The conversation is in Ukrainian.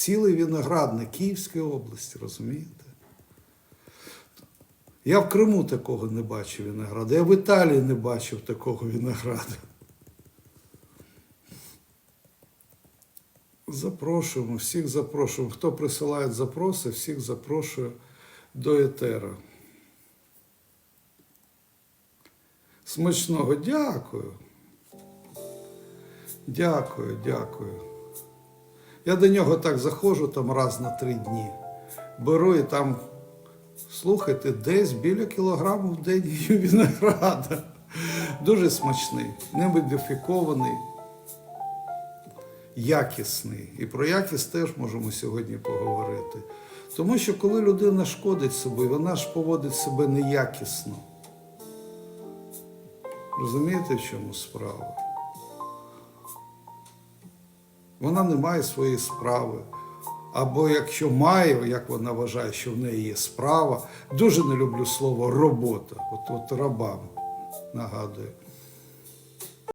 Цілий виноградник Київської області, розумієте? Я в Криму такого не бачив винограду, я в Італії не бачив такого винограду. Запрошуємо, всіх запрошуємо. Хто присилає запроси, всіх запрошую до етера. Смачного дякую. Дякую, дякую. Я до нього так заходжу там раз на три дні. Беру і там, слухайте, десь біля кілограму в день винограда. Дуже смачний, не модифікований, якісний. І про якість теж можемо сьогодні поговорити. Тому що коли людина шкодить собі, вона ж поводить себе неякісно. Розумієте, в чому справа? Вона не має своєї справи. Або якщо має, як вона вважає, що в неї є справа, дуже не люблю слово робота. От, от рабам нагадую.